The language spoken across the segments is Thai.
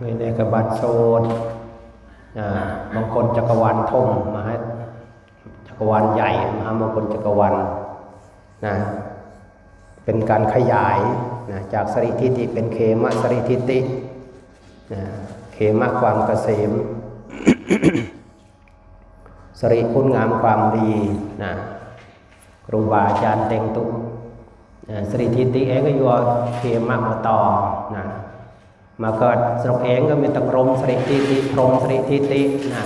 ในในกบัตโซนบางคนจักรวาลทมมาให้จักรวาลใหญ่มหามงคลจักรวาลนะเป็นการขยายนะจากสริทิติเป็นเคมะสริทิตินะเคมะความเกษมสริคุณงามความดีนะครูบาอาจารย์เต็งตุนะสริทิติเองก็ยู่เคมะมาต่อนะ มาเกิดสรุปเองก็มีตำรมสริทิติพรมสริทิตินะ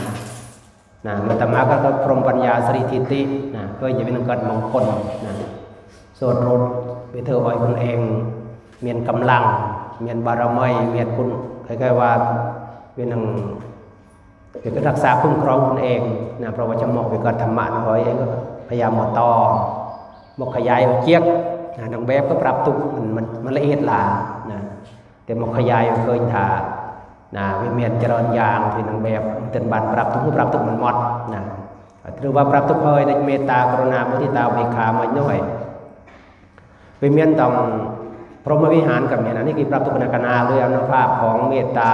นะมันตมาก็ก็พรมปัญญาสริทิตินะก็จะเป็นเกิดมงคลนะส่วนรถไปเธออ้อยคนเองมีนกำลังมีนบารมีมีนคุณคล้ายๆว่าเป็นหนึ่งคือก็รักษาคุ้มครองตนเองนะเพราะว่าจะมองไปก่อนธรรมะนะเฮ้ยเองก็พยายามหมดต่อหมกขยายเอาเจี๊ยกนะดังแบบก็ปรับตุ้มมันละเอียดล่ะ แต่หมกขยายเคยถานะวิเมียนเจริญยางที่ดังแบบเตือนบันปรับตุกปรับตุกมันหมดนะหรือว่าปรับตุกเฮยในเมตตากรุณามุทิตาเบกขามาย่อยวิเมียนต้องพรหมวิหารกับเมียนอันนี้คือปรับตุกนักนาด้วยองนุภาพของเมตตา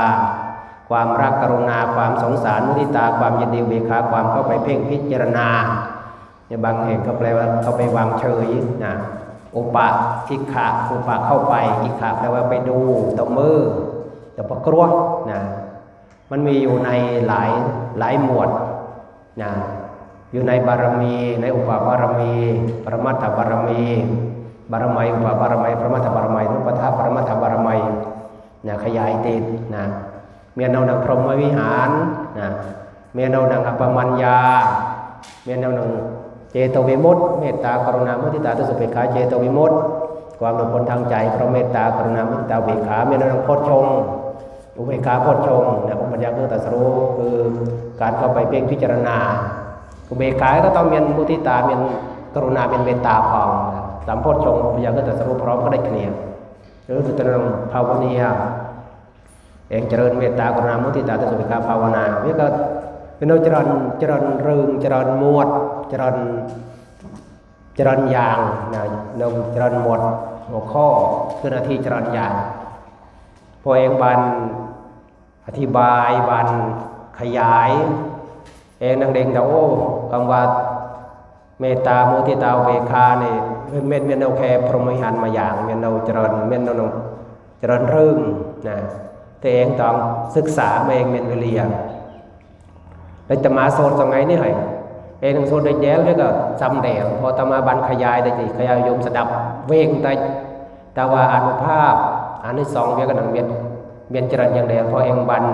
ความรักกรุณาความสงสารมุทิตาความยินดีเบกขาความเข้าไปเพ่งพิจารณาในบางแห่งก็แปลว่าเข้าไปวางเฉยนะ อุปะทิขะอุปะเข้าไปทิขะแปลว่าไปดูตบมือตบกรวนะมันมีอยู่ในหลายหลายหมวดนะอยู่ในบารมี ในอุปบารมี ปรมัตถบารมี บารมีอุปบารมีปรมัตถบารมีรูปธาปรมัตถบารมีนะขยายติดนะเมียนเอาหนังพรหมวิหารนะเมียนเอาหนังอัปปมัญญาเมียนเอาหนัง เจโตวิมุตติเมตตากรุณามุทิตาทุสุเบกขาเจโตวิมุตติความหลุดพ้นทางใจเพราะเมตตากรุณามุทิตาเบกขาเมตตาพชฌงอุเบกขาโพชฌงนะองค์ปัญญาเพื่อตัสรู้คือการเข้าไปเพ่งพิจารณาอุเบกขาก็ต้องเป็นมุทิตาเป็นกรุณาเป็นเมตตาพองสามโพชงองค์ปัญญาเพื่อตัสรู้พร้อมก็ได้เคลียร์หรือสุตรังภาวนาเองเจริญเมตตากรุณามุทิตาทุสุเบกขาภาวนาเพื่ก็เป็นเอาเจริญเจริญเริงเจริญมวด เจริญเจริญอย่างนะនៅเจริญหมดหัวข้อคือหน้าที่เจริญอย่างพอเองบันอธิบายบันขยาย เองนังเด้งแต่โอ้คำว่าเมตตามุทิตาเวคานี่เม็นเมนเอาแค่พรหมวิหารมาอย่างเมนเอาเจริญเมนเอาเจริญเรื่องนะตัวเองต้องศึกษาเองเป็นเวลียแล้วจะมาโซนสมัยนี้เหรอ เองโซนได้แย้แล้วก็จำเดียวพอตมาบันขยายได้จีขยายโยมสดับเวงแต่แต่ว่าอนุภาพอันที่สองเวียกันหนังเวียนเวียนจริญอย่างเดียวพอเองบัน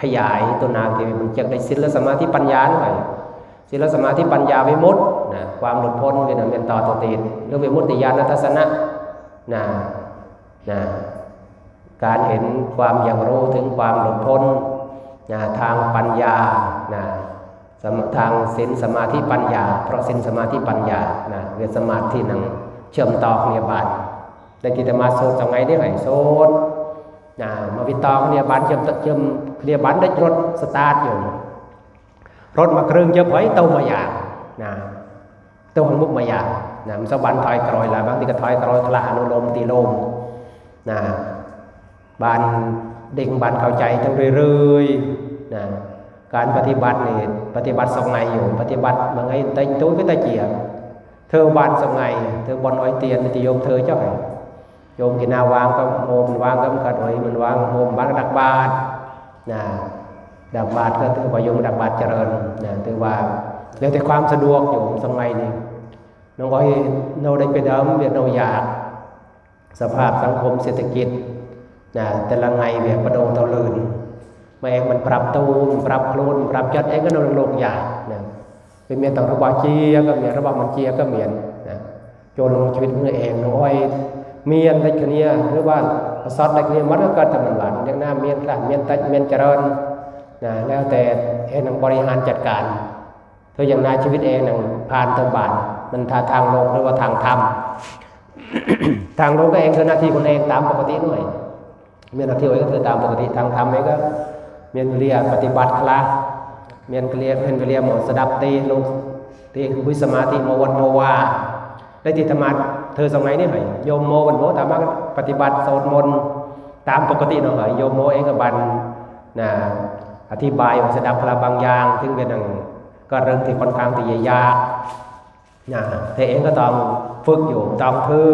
ขยายตัวนางที่มันจะได้ศีลสมาธิปัญญาหน่อยศีลสมาธิปัญญาวิมุตตินะความหลุดพ้นเวียนเวียนต่อตัวตีนหรือวิมุตติญาณทัศนะนะนะการเห็นความอย่างรู้ถึงความหลุดพ้นนะทางปัญญานะ ทางสินสมาธิปัญญา เพราะสินสมาธิปัญญานะเวสมาธินังเชื่อมต่อเนียบานได้กิตมาโซดจังไงได้ไหมโซดนะมาวิตองเนียบานเชื่อมเชื่อมเนียบานได้รถสตาร์ทอยู่รถมาเครื่องเยอะไว้เต้ามาอย่างนะเต้าหังมุกมาอย่างนะมันสบันถอยกรอยล้วบางทีก็ถอยกรอยทลาอนุโลมตีลมนะบานเด็กบานเข้าใจทั้งเรื่อยๆนะ การปฏิบัตินี่ปฏิบัติสองไงอยู่ ปฏิบัติบางไงเต็งตุ้ก็ตะเกียบเธอบานสองไงเธอบอลอ้อยเตียนที่โยมเธอเจ้าไหโยมกินาวางก็โมมันวางก็มันกัดอ้อยมันวางโมมบางดักบาทนะดักบาทก็ถือว่าโยมดักบาทเจริญนะถือว่าแล้วแต่ความสะดวกอยู่สองไงนี่น้องอ้อยเราได้ไปเดิมเวียนเราอยาก สภาพสังคมเศรษฐกิจนะแต่ละไงเวียประโดเตาลืน มาเองมันปรับตูนปรับโคลนปรับจัดเองก็นอนโลกใหญ่นะเป็นเมียนต่างระบาเจียก็เมียนระบาดมันเจียก็เมียนนะโจรลงชีวิตมือเองน้อยเมียนได้คนนี้หรือว่าซอดได้คนนี้มันก็เกิดแต่มันหวานอย่างหน้าเมียนกลางเมียนตัดเมียนเจริญนะแล้วแต่เองนังบริหารจัดการเธออย่างนายชีวิตเองนังผ่านตัวบานมันทาทางลกหรือว่าทางธรรมทางลกก็เองคือหน้าที่คนเองตามปกติหน่อยเมีหน้าที่ไว้ก็คือตามปกติทางธรรมเองก็ เมียนเรียปฏิบัติคลาเมียนเรียเป็นเรียหมดสดับตีลงตีวิสมาธิโมวันโมวาได้ติธรรมะเธอสมัยนี้เหรอโยมโมวันโมถามว่าปฏิบัติโสดมนต์ตามปกติเนาะโยมโมเองก็บันนะอธิบายว่าสดับพลาบางอย่างถึงเป็นหนึ่งก็เรื่องที่ค่อนข้างที่จะยากนะแต่เองก็ต้องฝึกอยู่ต้องถือ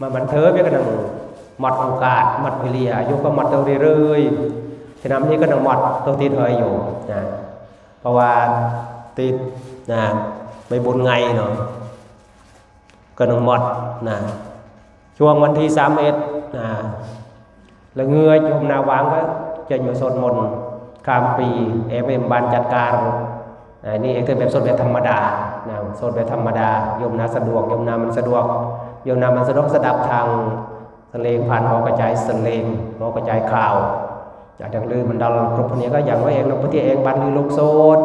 มาบันเทิงเพื่อกันหนึ่งหมดโอกาสหมดเวลาอายุก็หมดตัวเรื่อยๆ ฉะนั้นนี้ก็ต้องหมดตัวติดเฮยอยู่นะเพราะว่าติดนะไม่บุญไงเนาะก็ต้องหมดนะช่วงวันที่สามเอ็ดนะแล้วเงยโยมนาวางก็จะอยู่สวดมนต์ข้ามปีเอฟเอ็มบานจัดการนะนี่เองคือแบบสดแบบธรรมดานะสดแบบธรรมดาโยมนาสะดวกโยมนามันสะดวกโยมนามันสะดวกสดับทางสเลงผ่านหอกระจายสเลงหอกระจายข่าว จากดังลือมันดาลกรุปนี้ก็อย่างว่าเองนกพที่เองบันลือลูกโซด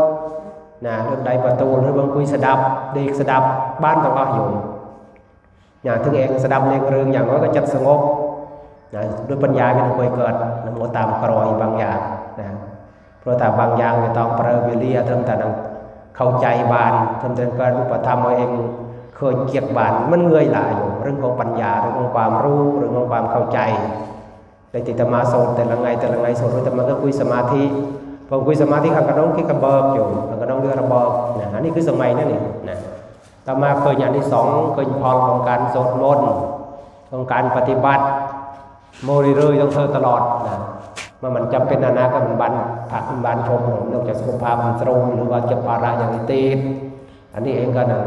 นะเรื่องใดประตูหรือบางคุยสดับเด็กสดับบ้านต้องอยู่อย่างถึงเองสดับเรื่องเรื่องอย่างน้อยก็จัดสงบนะด้วยปัญญาเป็นควยเกิดนโมตามกรอยบางอย่างนะเพราะแต่บางอย่างจะต้องประเวลียทำแต่เข้าใจบานทำแต่การอุปธรรมเอาเองเคยเกียดบานมันเงยหลายอยู่เรื่องของปัญญาเรื่องของความรู้เรื่องของความเข้าใจ ในติตมาโซนแต่ละไงแต่ละไงโซนแต่มันก็คุยสมาธิพอคุยสมาธิขังกระน้องที่กระเบิกอยู่ขังกระน้องเรือระเบิกนะอันนี้คือสมัยนั่นเองนะต่อมาเคยอย่างที่สองเคยพรของการสวดมนต์ของการปฏิบัติ โมริเรื่อยต้องเธอตลอดนะเมื่อมันจำเป็นนานาก็มันบันผักมันบันชมนอกจากสุขภาพมันตรงหรือว่าจะภาระอย่างนี้ติดอันนี้เองก็นั่ง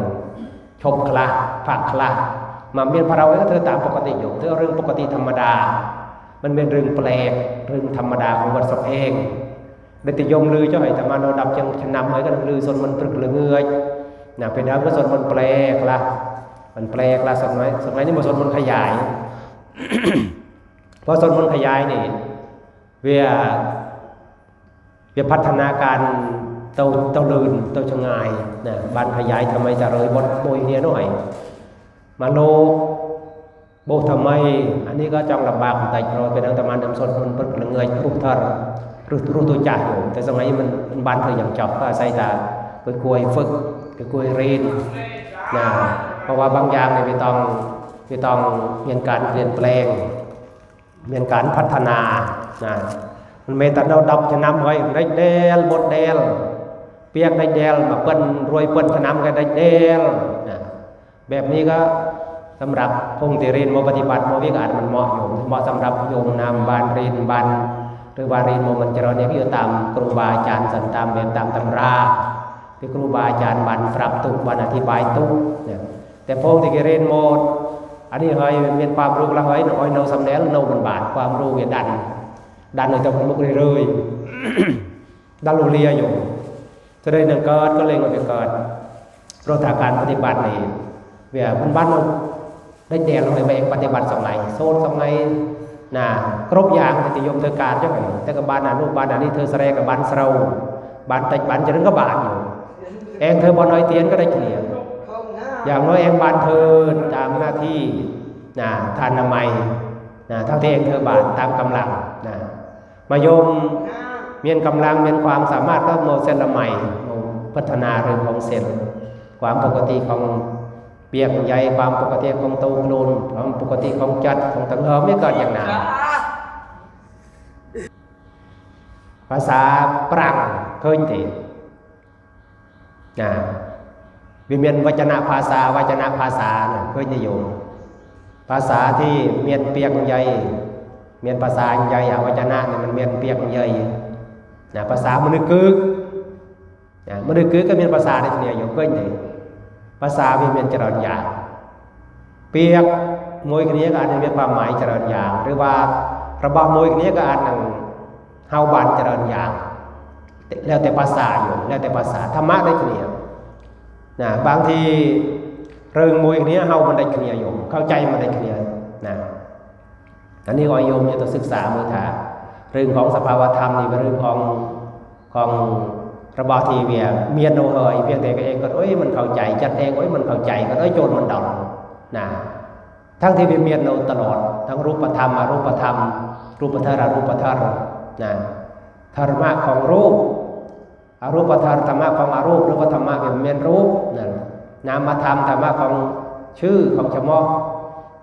ชมคลาผักคลามาเมียนพระเราเองก็เธอตามปกติอยู่เธอเรื่องปกติธรรมดา มันเป็นเรื่องแปลกเรื่องธรรมดาของวัดศพเองได้ติยมลือเจ้าไห้ธรรมานดับจังชนะเอ้ยก็ลือสนมันตรึกเหลือเงยนะเป็นแล้วก็สนมันแปลกละมันแปลกละสมัยสมัยนี้มาสนมันขยายเพราะสนมนขยายนี่เวียเวียพัฒนาการเตาเตาลืนเตาชงายนะบ้านขยายทำไมจะเลยบดโบยเนี่ยหน่อย มาโล โบทำไม อันนี้ก็จองลำบากแต่เราเป็นอังตมานดำสนมันเปิดเงยรูปทารรู้รู้ตัวจ่าอยู่แต่สมัยมันมันบ้านเธออย่างจอบก็อาศัยแต่กล้วยกล้วยฝึกกล้วยกล้วยเรียนนะเพราะว่าบางอย่างเนี่ยไม่ต้องไม่ต้องมีการเปลี่ยนแปลง មានការพัฒนาណាមិនមែនតែដល់10ឆ្នាំហើយដេចដែលបត់ដែលពាក្យដេចដែលមកពិនរួយពិនឆ្នាំក៏ដេចដែលណាបែបនេះក៏ สำหรับพงติรินโมปฏิบัติโมวิกาศมันเหมาะอยู่เหมาะสำหรับโยมนามบานรินบันหรือบารินโมมันเจริญเนี่ยพี่ตามครูบาอาจารย์สันตามเรีนตามตำราที่ครูบาอาจารย์บันปรับตุกบันอธิบายตุกเนี่ยแต่พงติรินโมอันนี้เฮ้ยเป็นความรู้ละเฮ้ยน้อยเราสำเนาเราบนบาดความรู้เนี่ยดัน ดันเลยจะมันมุกเรื่อยดันโลเลียอยู่จะได้หนึ่งเกิดก็เลยมันไปเกิดเพราะาการปฏิบัตินี่เวียมันบ้านเรา ได้แต่เราเลยไปปฏิบัติสองไหนโซนสองไหนนะครบอย่างติยมเธอการเจ้าไงแต่กับบานนานุบานนานี่เธอแสดงกับบานเราบานแต่บานจะเรื่องก็บานอยู่เองเธอบอน้อยเตียนก็ได้เฉลี่ยอย่างน้อยเองบานเธอตามหน้าที่นะทานนามัยนะเท่าที่เองเธอบานตามกำลังนะมายมเมียนกำลังเมียนความสามารถก็โมเซนละใหม่พัฒนาเรื่องของเซนความปกติของ เปียกใหญ่ความปกติของตูนลนความปกติของจัดของตังเออไม่เกิดอย่างนั้นภาษาปรังเคยทีนะวิมีนวจนะภาษาวจนะภาษาเคยนิยมภาษาที่เมียนเปียกใหญ่เมียนภาษาใหญ่อวจนะเนี่ยมันเมียนเปียกใหญ่นะภาษามนุษย์กึกนะมนุษย์กึกก็เมียนภาษาได้เนี่ยอยู่เคยที ภาษาวิเป็นจรรยาเปียกมวยกนี้ก็อาจจะมีความหมายจรรยาหรือว่าระบำมวยกนี้ก็อาจนังเฮาบานจรรยาแล้วแต่ภาษาอยู่แล้วแต่ภาษาธรรมะได้เคลียนะบางทีเริงมวยนี้เฮามันได้เคลียอยู่เข้าใจมันได้เคลียนะอันนี้ก็โยมจะต้องศึกษามือถาเรื่องของสภาวธรรมนี่เป็นเรื่องของของ របស់ที่វាមាននោះហើយវាតែគេគាត់អុយមិនเข้าใจចិត្តเองអុយមិនเข้าใจគាត់អុយចូលមិនដល់ណាทั้งที่វាមាននៅตลอดทั้งរូបធម៌អរូបធម៌រូបធម៌អរូបធម៌ណាធម៌ของรูปอรูปธรรมธรรมะของอรูปหรือว่าธรรมะเป็นเมียนรูปนั่นนามธรรมธรรมะของชื่อของชมอ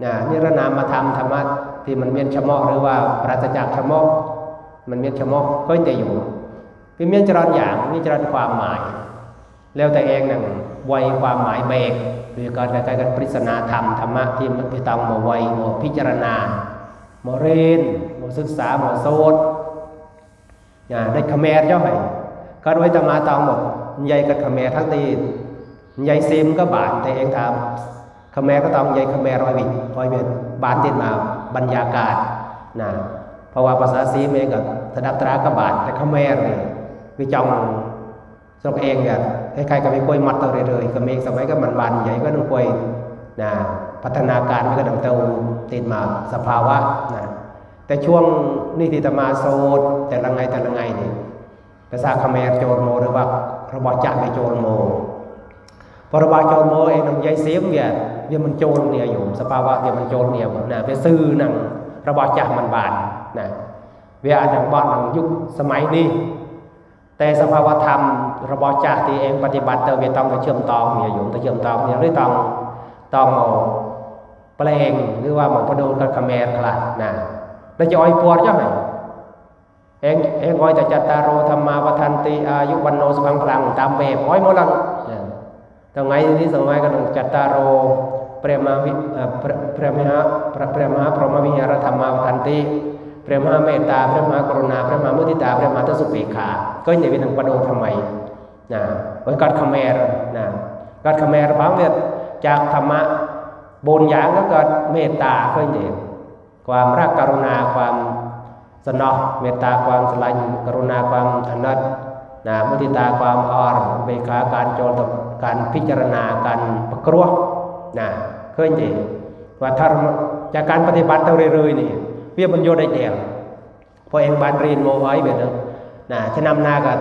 นะนิรนามธรรมธรรมะ ที่มันเมียนชะเมอกหรือว่าปราศจากชะเมอกมันเมียนชะเมอกก็จะอยู่ เป็นเมียนจรอนอย่างมีจรอนความหมาย แล้วแต่เองนั่งไวความหมายเบรกหรือการกระจารการปริศนาธรรมธรรมะที่มันที่ต้องมาไวมาพิจารณามาเรียนมาศึกษามาโซดอย่าได้ขแมรเจ้าไหก็ไว้ตมาตองหมดใหญ่กับขแมรทั้งตีใหญ่ซิมก็บานแต่เองทำขแมรก็ต้องใหญ่ขแมรร้อยวิร้อยเวทบานติดมาบรรยากาศนะเพราะว่าภาษาซีมเองกับถดับตรากบาทแต่ขแมรเนี่ย วิจองสกเองเนี่ยคล้ายๆกับไปกล้วยมัดตัวเรื่อยๆก็มีสมัยก็มันบานใหญ่ก็ต้องกลยนะพัฒนาการมันก็ดังเตาติดมาสภาวะนะแต่ช่วงนี่ที่ตมาโซดแต่ละไงแต่ละไงนี่ภาษาเขมรโจรโมหรือว่าระบอบจักรในโจรโมพอระบอบโจรโมเองน้ำใยเสียมเนี่ยเดี๋ยมันโจรเนี่ยอยู่สภาวะเดี๋ยมันโจรเนี่ยนะไปซื้อหนังระบอบจักรมันบานนะเวลาอย่างบ้านหนังยุคสมัยนี้ แต่สภาวธรรมระบอจากที่เองปฏิบัติเตอร์เวต้องจะเชื่อมต่อเนี่ยอยู่จะเชื่อมต่อเนี่ยหรือต้องต้องเปลงหรือว่าหมอประดูกับคแมรคลาดนะแล้วจะอ้อยปวดยังไงเองเองอ้อยแต่จัตตารโรธรรมาวัฒนติอายุวันโนสังพลังตามแบบอ้อยหมลังตรงไงที่สมัยก็ต้องจัตตารโรเปรมาวิเปรมหาเปรมหา พรหมวิหารธรรมาวัฒนติพระมหาเมตตาพระมหากรุณาพระมหามุทิตาพระมหาทสุเปขาก็อย่างนี้ทางปโดทำไมนะไว้กัดขมแมรนะกัดขมแมรพร้อมเนี่ยจากธรรมะบนอย่างก็เกิดเมตตาก็อย่างนี้ความรักกรุณาความสนอเมตตาความสลายกรุณาความอนัตนะมุทิตาความอ่อนเบขาการโจรตการพิจารณาการประกรัวนะเคยอย่างว่าถ้าจากการปฏิบัติเรื่อยๆนี่เวียบรรโยได้เดียวพอเองบานเรียนโมไว้แบบนั้น นะจะนำนากับ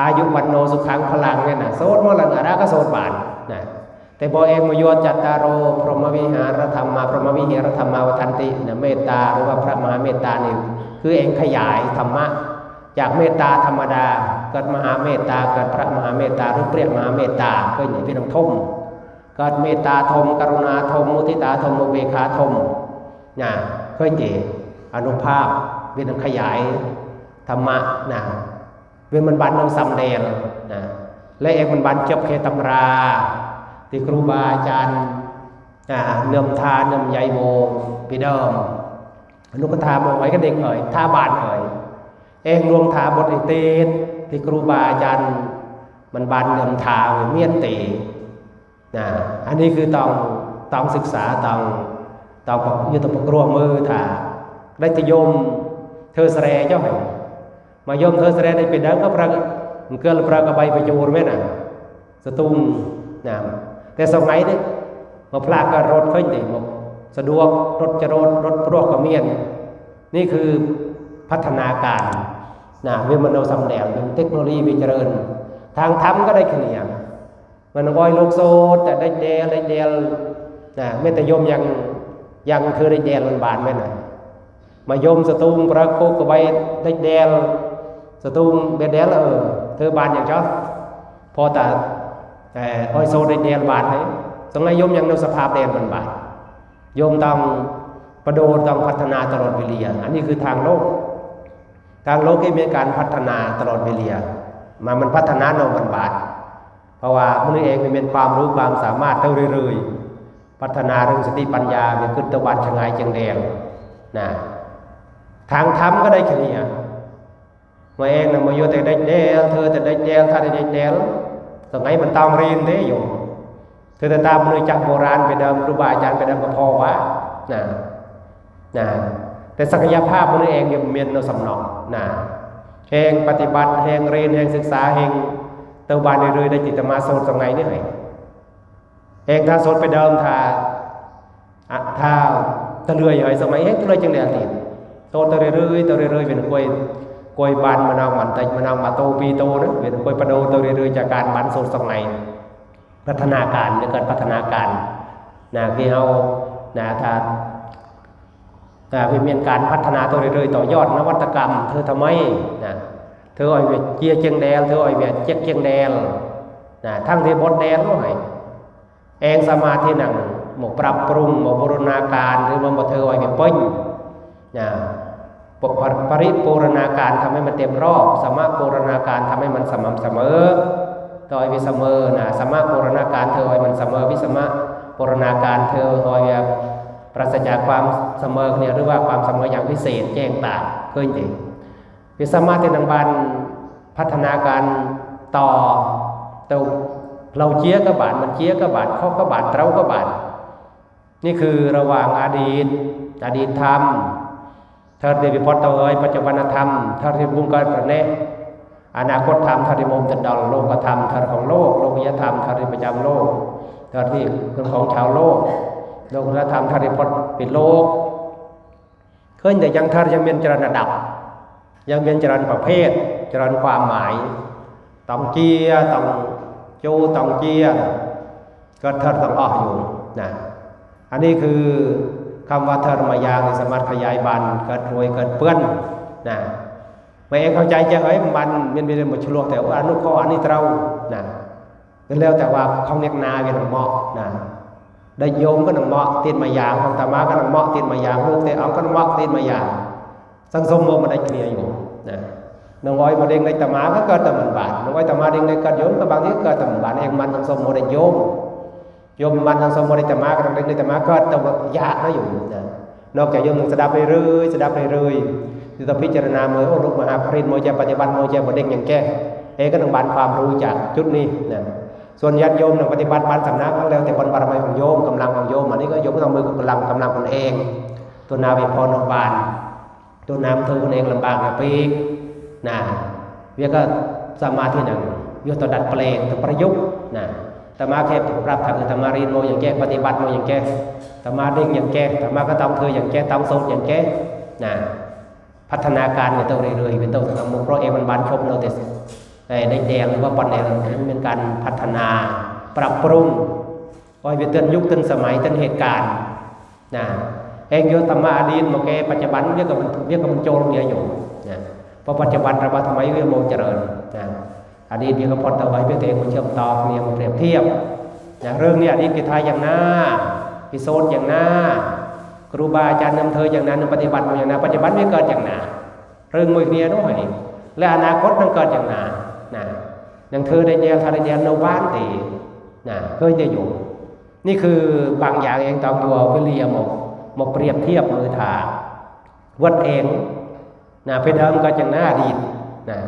อายุวันโนสุขังพลังเนี่ยนะโสดมลังอาราก็โสดบานนะแต่พอเองมาโยจัตตารโรพรหมวิหารธรรมมาพรหมวิหารธรรมาวัฒนตินะเมตตาหรือว่าพระมหาเมตตานี่คือเองขยายธรรมะจากเมตตาธรรมดาเกิดมหาเมตตาเกิดพระมหาเมตตาหรือเปรียบมหาเมตตาก็อย่างที่น้องทมเกิดเมตตาทมกรุณาทมมุทิตาทมอุเบกขาทมนะเคยเจอนุภาพเวียนขยาย ธรรมะนะเวียนมันบันนองสำเดลนะและเองมันบันเจ็บเคตำรา ที่ครูบาอาจารย์นะเนื่มทานเนื่มใยโมพี่เดิมอนุกทาโมไว้ก็เด็กเอ่ยท่าบานเอ่ยเองรวมทาบทอิเตสที่ครูบาอาจารย์มันบันเนื่มทาเมียนตีนะอันนี้คือต้องต้องศึกษาต้องต้องยึดต้องประกรวมมือถ่าได้จะยมเธอแสดงเจ้าไห มายมเธอแสดงได้เป็นดังก็ประมันเกิดประกะใบไประจูรไหมน่ะสตุ้งนะแต่สมัยนี้มาพลากกับรถค่อยดีหมสะดวกรถจะรถรถพรวกกระเมียน นี่คือพัฒนาการนะเวมโนสำแดงเทคโนโลยีวิจริญ ทางธรรมก็ได้ขนียงมันอ้อยโลกโซแต่ได้เดลได้เดลนะไม่แต่ยมยังยังเธอได้เดลมันบานไหมน่ะมายมสตูงประโคกระใบได้เดล สตูงเบเดลเออเธอบานอย่างชอพอแต่แต่อ้อยโซได้เดลบานไหมตรงไหนโยมยังในสภาพเดลมันบานโยมต้องประโดดต้องพัฒนาตลอดเวลาอันนี้คือทางโลก ทางโลกที่มีการพัฒนาตลอดเวลามามันพัฒนาโนมันบาท เพราะว่ามันเองมันเป็นความรู้ความสามารถเท่าเรื่อยๆพัฒนาเรื่องสติปัญญาเป็นขึ้นตะวันชงายจังแดงนะทางธรรมก็ได้แค่นี้ มาเองนะมาโยแต่ได้เดลเธอแต่ได้เดลถ้าได้เดลตรงไหนมันต้องเรียนได้อยู่เธอแต่ตามมือจากโบราณไปเดิมครูบาอาจารย์ไปเดิมก็พอวะนะนะแต่ศักยภาพมันเองยังมียนเราสำนองนะแห่งปฏิบัติแห่งเรียนแห่งศึกษาแห่งเตาบานเรื่อยๆได้จิตมาโซนสมัยนี่ไงแห่งถ้าโซนไปเดิมถ้าถ้าตะเลื่อยเหยสมัยเฮ้ตะเลื่อยจังเดียติโตตะเรื่อยๆตะเรื่อยๆเป็นกล้วย กล้วยบานมะนาวมันติมะนาวมาโตปีโตนะเป็นกล้วยประโดตเรื่อยๆจากการบานโซนสมัยพัฒนาการจะเกิดพัฒนาการนะที่เรานะถ้าแต่เมียนการพัฒนาตัวเรื่อยๆต่อยอดนวัตกรรม เธอทำไมนะเธออ้อยเวียเจียเจียงแดงเธออ้อยเวียเจียเจียงแดงนะทั้งที่บดแดงก็ให้เองสมาธิหนังหมกปรับปรุงหมกบูรณาการหรือมันบ่เธออ้อยเวียปิ้งนะ ปปปริปูรณาการทำให้มันเต็มรอบสมะปูรณาการทำให้มันสม่ำเสมอต่อยวิเสมอนะสมะปูรณาการเธอให้มันเสมอวิสมะปูรณาการเธอหอยแบบปราศจากความเสมอเนี่ยหรือว่าความเสมออย่างพิเศษแจ้งต่างเคยจริงวิสมะที่นังบันพัฒนาการต่อตัวเราเจียกบาทมันเจียกบาทข้อกบาทเต้ากบาทนี่คือระหว่างอดีตอดีตธรรม เธอได้วิพจน์ตัวเอยปัจจุบันธรรมเธอที่บุญกันประเนอนาคตธรรมเธอที่มุมจันดอลโลกธรรมเธอของโลกโลกยธรรมเธอที่ประจำโลกเธอที่เรื่องของชาวโลก โลกธรรมเธอที่พจน์ปิดโลกเคยแต่ยังเธอยังเป็นจรณระดับ ยังเป็นจรณประเภท จรณความหมายต้องเจียต้องจูต้องเจียก็เธอต้องออกอยู่นะอันนี้คือ คำว่าธรรมยางสามารถขยายบันเกิดรวยเกิดเปื้อนนะไม่เองเข้าใจจะเอ้ยมันมันเป็นหมดชลวกแต่ว่าอนุข้ออันนี้เรานะเป็นแล้วแต่ว่าเขาเนียกนาเป็นหนังเหมาะนะได้โยมก็หนังเหมาะตีนมายางของตามาก็หนังเหมาะตีนมายางลูกแต่เอาก็หนังเหมาะตีนมายางสังสมโมมันได้เคลียร์อยู่นะนางอ้อยมาเด้งในตามาก็เกิดแต่มันบาดนางอ้อยตามาเด้งในกัดโยมก็บางทีเกิดแต่มันบาดเองมันสังสมโมได้โยม โยมมันทางสมบูรณ์ธรรมะกับทางเล็กในธรรมะก็ต้องยากนะอยู่นะนอกจากโยมต้องสดับไปเรื่อยสดับไปเรื่อยจะต้องพิจารณาเมื่อโอ้ลูกมหาปริญโมจะปฏิบัติโมจะบดเด้งอย่างแก้เอก็ต้องบานความรู้จากจุดนี้นะส่วนญาติโยมต้องปฏิบัติบานสำนักก็แล้วแต่บนบารมีของโยมกำลังของโยมอันนี้ก็โยมก็ต้องมือกับกำลังกำลังคนเอง ตัวนาวิพรนบานตัวน้ำเธอคนเองลำบากนะปีกนะเวียก็สมาธิหนึ่งโยตดัดแปลงตัวประยุกต์นะ ตมาแค่ปรับทางธรรมารีนโมอย่างแก้ปฏิบัติโมอย่างแก้ธรรมาเด้งอย่างแก้ธรรมาก็ต้องเธออย่างแก้ต้องโซดอย่างแก้นะพัฒนาการเนี่ยต้องเรื่อยๆเป็นต้นทำมุกเพราะเอมันบานชมเราแต่ได้แดงหรือว่าปอนแดงนั้นเป็นการพัฒนาปรับปรุงคอยไปเตือนยุคเตือนสมัยเตือนเหตุการณ์นะเองโยธรรมะอดีตโมแกปัจจุบันเรียกกับมันเรียกกับมันโจรเนี่ยอยู่นะเพราะปัจจุบันเราทำไมเรียกโมเจริญนะ อดีตมีกระพอตเอาไว้เพื่อเองมันเชื่อมต่อเนี่ยมันเปรียบเทียบ อย่างเรื่องนี้อดีตกิทายอย่างหน้าพิโซนอย่างหน้าครูบาอาจารย์นำเธออย่างนั้นปฏิบัติมาอย่างนั้นปัจจุบันไม่เกิดอย่างหนาเรื่องมวยเนียด้วยและอนาคตต้องเกิดอย่างหนานะอย่างเธอได้แนวทางได้แนวโนบ้านตีนะเคยจะอยู่ นี่คือบางอย่างเองตองตัวไปเรียมมาเปรียบเทียบมือถาวัดเองนะเป็นเดิมก็อย่างหน้าดีตนะ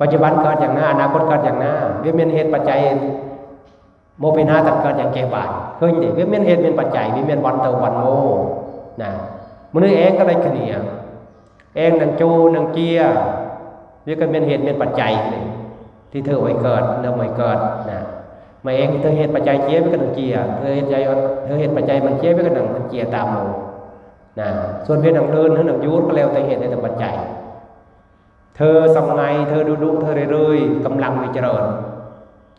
ปัจจุบันเกิดอย่างหน้าอนาคตเกิดอย่างหน้าเวียนเมียนเหตุปัจจัยโมเป็นหาตัดเกิดอย่างแก่บาทเคยเห็นเวียนเมียนเหตุเป็นปัจจัยเวียนเมียนวันเตอวันโมนะมันนี่เองก็ได้ขเนียเองนังจูนังเกียเวียนเมียนเหตุเป็นปัจจัยที่เธอไว้เกิดเดิมไว้เกิดนะมาเองเธอเหตุปัจจัยเจียเวียนก็นังเกียเธอเหตุใจเธอเหตุปัจจัยมันเจียเวียนก็นังมันเกียตามโมนะส่วนเวียนนังเดินหรือนังยูดก็แล้วแต่เหตุแต่ปัจจัย เธอสมัยเธอดูดูเธอเรื่อยๆกำลังมีเจริญ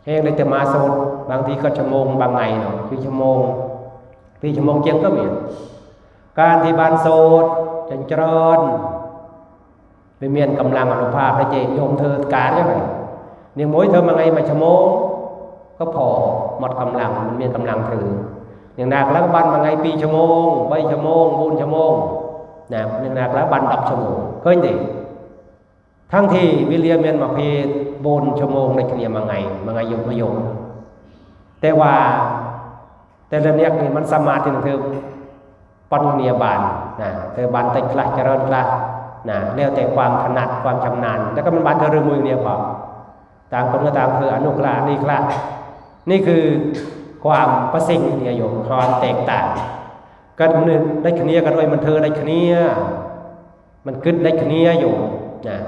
เองได้แต่มาโซดบางทีก็ชั่วโมงบางไงเนาะคือชั่วโมงพี่ชั่วโมงเจียงก็มีการที่บานโซดจเจริญเป็นเมียนกำลังอนุภาพได้เจโยมเธอการใช่ไหมเนี่ยมวยเธอมาไงมาชั่วโมงก็พอหมดกำลังมันเมียนกำลังถืออย่างนักแล้วบันมาไงปีชั่วโมงใบชั่วโมงบุญชั่วโมงนะอย่างนักแล้วบันดับชั่วโมงเคยดิ ทั้งที่วิเลียมเมียนมาเพบนชั่วโมงในคเนียมาไงมาไงยมมายมแต่ว่าแต่ละเนี้นี่มันสมาธิของเธอปอนเนียบานนะเธอบานติดคลาเจริญคลานะแล้วแต่ความถนัดความชำนาญ แล้วก็มันบานเธอเรื่องมือเนี่ยความต่างคนก็ต่างเธออนุคลานี่คลานี่คือความประสิงเนี่ยโยมความแตกต่างก็หนึ่งได้คเนียกันไว้มันเธอได้คเนียมันกึดได้คเนียอยู่นะ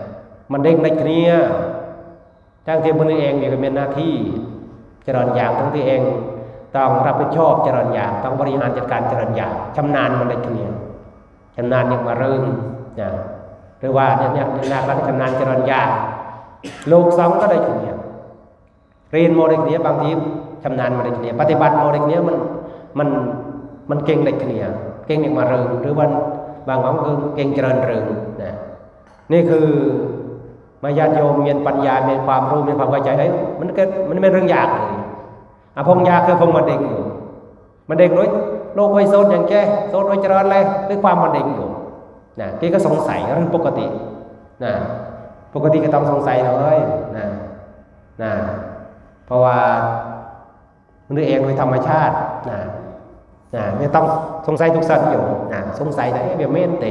มันเด้งได้เคลียจ้างเทียมมือเองเนี่ยก็เป็นหน้าที่เจริญอย่างทั้งที่เองต้องรับผิดชอบเจริญอย่างต้องบริหารจัดการเจริญอย่างชำนาญมันได้เคลียชำนาญย่างมาเริ่มนะหรือว่าเนี่ยเนี่ยนาคแล้วชำนาญเจริญอย่างลูกสองก็ได้เคลียเรียนโมเดลเนี้ยบางทีชำนาญมาได้เคลียปฏิบัติโมเดลเนี้ยมันมันมันเก่งได้เคลียเก่งอย่างมาเริ่มหรือวันบางครั้งคือเก่งเจริญเริงนะนี่คือ มาญาติโยมมีปัญญา มีความรู้ มีความเข้าใจเฮ้ยมันเกิดมันไม่เรื่องยากเลยอะพงยากคือพงมาเด็กอยู่มันเด็กน้อยโลกไว้โซนอย่างแกโซนไว้จริญเลยด้วยความมันเด็กอยู่นะพี่ก็สงสัยเรื่องปกตินะปกติก็ต้องสงสัยเลยนะนะเพราะว่ามนุษย์เองโดยธรรมชาตินะนะไม่ต้องสงสัยทุกสัตว์อยู่นะสงสัยแต่เบียเมนเต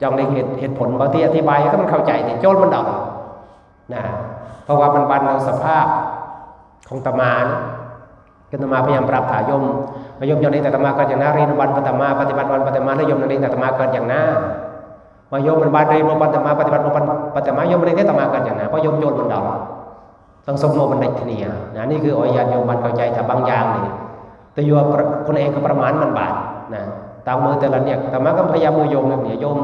จองเหตุเหตุผลบางทีอธิบายก็มันเข้าใจแต่โจนมันดอก นะเพราะว่ามันบันเราสภาพของตมานก็ตมาพยายามปรับถายมพยมอย่างนี้แต่ตมาเกิดอย่างหน้าเรียนวันปฐมาปฏิบัติวันปฐมานิยมอย่างนี้แต่ตมาเกิดอย่างหน้ามายมมันบานเรียนมาปัตมาปฏิบัติมาปัตมายมมันได้ตมากันอย่างนั้นเพราะยมโยนมันดอกต้องสมโนมันได้ทีนี้นะนี่คือออยานโยมบันเข้าใจถ้าบางอย่างนี่แต่โยมคนเองก็ประมาณมันบาทนะตามมือแต่ละเนี่ยตมาก็พยายามมือโยมเนี่ยโยม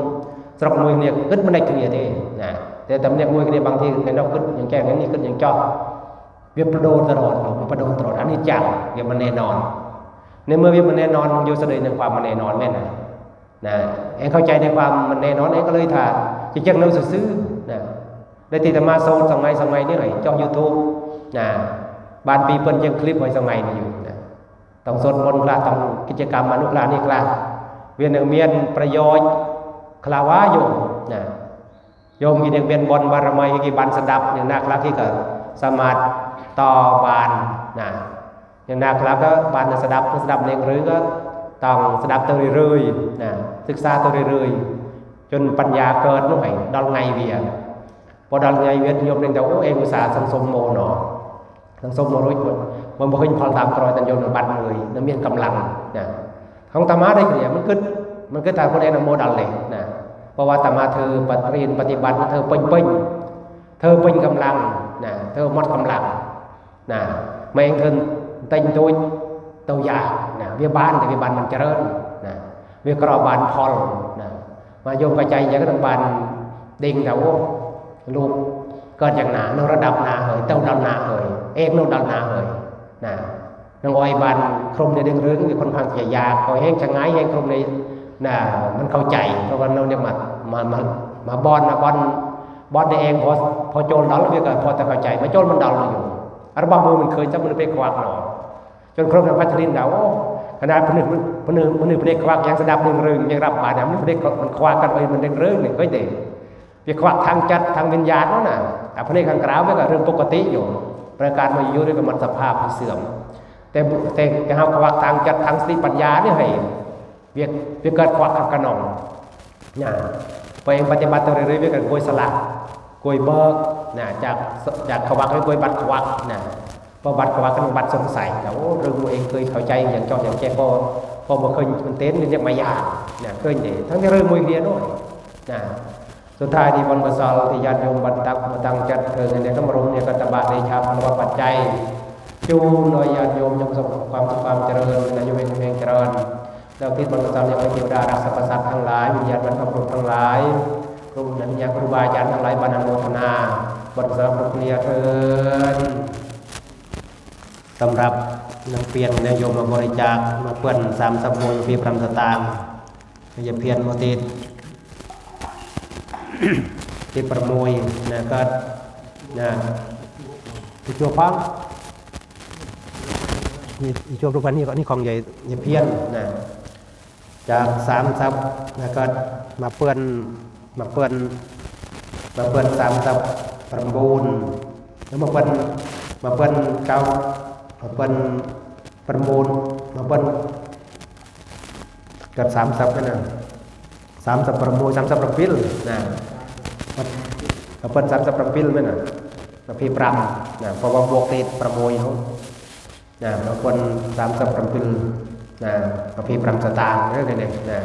สรกมือเนี่ยขึ้นมันได้ทีนี้ทีนะ แต่ตำเนี่ยมือเนี่ยบางทีในเราขึ้นอย่างแก่อย่างนี้ขึ้นอย่างจอเวียบประโดตลอดมันประโดตลอดอันนี้จังเดี๋ยวมันแน่นอน ในเมื่อวิมันแน่นอนโยเสดยในความมันแน่นอนแม่นะนะเองเข้าใจในความมันแน่นอนเองก็เลยถ่าจะจังเราซื้อนะได้ตีธรรมาโซนสมัยสมัยนี่หน่อยจ้องยูทูบนะบานปีเปิ้นยังคลิปไว้สมัยนี้อยู่นะต้องสดมนต์คลาต้องกิจกรรมอนุคลานี่คลาเวียนหนึ่งเมียนประโยชน์คลาวาโยมนะ โยมกินองเวียนบนบารมีกี่บันสดับอย่างนักลักที่เกิดสมาธิต่อบานนะอย่างนาครับก็บานสดับสดับเองหรือก็ต้องสดับตัวเรื่อยๆนะศึกษาตัวเรื่อยๆจนปัญญาเกิดนู่นไงดอลไงเวียพอดอลไงเวียโยมเองแต่โอ้เองอุตสาห์สังสมโมหนอสังสมโมรุ่ยคนมันบ่เคยพอตามกรอยตันโยมบัตรเลยน้ำเมียนกำลังนะของตามาได้เนี่ยมันก็มันก็ตามคนเองนโมดัลเลยนะ พราะว่าตมาเธอปฏิบัติปฏิบัติเธอเปิ้งเปิ้งเธอเปิ้งกำลังนะเธอมดกำลังนะไม่เองเธเต็งด้วยตายานะเวียบ้านแต่เวีบ้านมันเจริญนะเวียกรอบานพอลนะมาโยมกระจายอย่างก็ต้องบานเด้งแต่ว่าลูกก็อย่างหนาในระดับหนาเอ่ยเต้าดำหนาเอ่ยเอกนดำหนาเอ่ยนะนังอ้อยบานครมในเดืองเรื่องคนพังเกียยาคอยแห้งชะง่ายแห้งครมใน น่ะมันเข้าใจเพราะว่าเราเนี่ยมามามามาบอนมาบอนบอนตัเองพอพอโจรดางแล้วเพื่อพอจะเข้าใจมาโจรมันดาวเราอยู่อัลบั้มมือมันเคยจับมืนไปควักหนอจนครบกับพัชรินดาวขนาดพนึกพนึกพนึกเพลควักยังสดับหนึ่งเรื่องยังรับบาดนะมันพเพลมันควักกันไปมันเรื่องเรื่องหนึ่งก็เด็กไปควักทางจัดทางวิญญาณนั่นน่ะแต่พนึกข้างกล่าวไปก็เรื่องปกติอยู่ ประการมาอยู่ด้วยกับมันสภาพที่เสื่อม แต่แต่เอาควักทางจัดทางสติปัญญาเนี่ยให้ เวียเวียกเกิดควักกระนองนี่ยไปเองปฏิบัติตัวเรื่อยเวียกกันกวยสลักกวยเบิกนะจากจากควักให้กวยบัดควักนะพอบัตรก็ว่ากันบัตรสงสัยแต่โอ้เรื่องตัวเองเคยเข้าใจอย่างจออย่างแก่พอพอมาเคยมันเต้นเรียกมายาเนี่ยเคยเด็ทั้งที่เรื่องมวยเรียนด้วยนะสุดท้ายที่บนกสลที่ญาติโยมบันตักมาตั้งจัดเธอเนี่ยก็มารุมเนี่ยก็ตบะในชาพนวัปัจจัยจูนโดยญาติโยมยงสมความความเจริญนายโยมเองเองเจริญ แล้วที่บนกสลยังเป็นเทวดารักษาประสาททั้งหลายวิญญาณบรรพบุรุษทั้งหลายครูนันยาครูบาอาจารย์ทั้งหลายบรรณโมทนาบนกสลปรุกเนียเถินสำหรับนักเปลี่ยนนายโยมมาบริจาคมาเพื่อนสามสับโมยพีพรำสตางค์อย่าเพียนโมติดที่ประมวยนะก็นะที่ชัวพังนี่ชัวทุกวันนี้ก็นี่ของใหญ่อย่าเพียนนะ จากสามสับนะก็มาเพื่อนมาเพื่อนมาเพื่อนสามสับประมูลแล้วมาเพื่อนมาเพื่อนเก้ามาเปิ้อนประมูลมาเปิ้อนเกิดสามสับนั่นนะสามสับประมูลสามสับประพิลนะมาเปิ้อนสามสับประพิลนั่นน่ะประพีปรำนะเพราะว่าบวกติดประมูลเขานะมาเปิ้อนสามสับประพิล นะประพีปรำสตางเรื่องนี้นะ